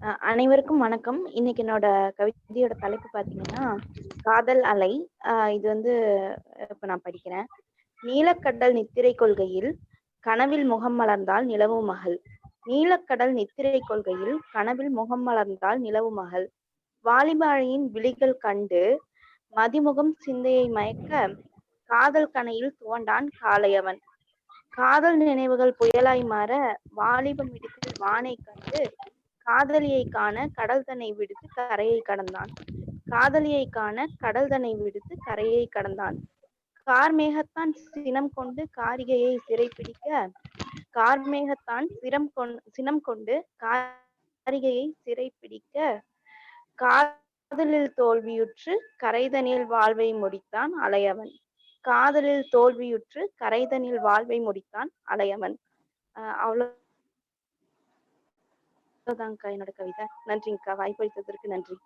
அனைவருக்கும் வணக்கம். இன்னைக்கு என்னோட கவிதையோட தலைப்பு பார்த்தீங்கன்னா, காதல் அலை. இது வந்து இப்ப நான் படிக்கிறேன். "நீலக்கடல் நித்திரை கொள்கையில், கனவில் முகம் மலர்ந்தால் நிலவு மகள். நீலக்கடல் நித்திரை கொள்கையில், கனவில் முகம் மலர்ந்தால் நிலவு மகள். வாலிபாழையின் விழிகள் கண்டு, மதிமுகம் சிந்தையை மயக்க, காதல் கணையில் துவண்டான் காளையவன். காதல் நினைவுகள் புயலாய் மாற, வாலிபம் இடித்து வானை கண்டு, காதலியைக் காண கடல் தன்னை விடுத்து கரையைக் கடந்தான். காதலியைக் காண கடல் தன்னை விடுத்து கரையை கடந்தான். கார்மேகத்தான் சினம் கொண்டு காரிகையை சிறைப்பிடிக்க, கார்மேகத்தான் சிரம் கொண் சினம் கொண்டு காரிகையை சிறைப்பிடிக்க, காதலில் தோல்வியுற்று கரைதனில் வாழ்வை முடித்தான் அலையவன். காதலில் தோல்வியுற்று கரைதனில் வாழ்வை முடித்தான் அலையவன்." அவ்வளவு அவ்வளவுதான்க்கா என்னோட கவிதை. நன்றிங்கக்கா. வாய்ப்பளித்ததற்கு நன்றி.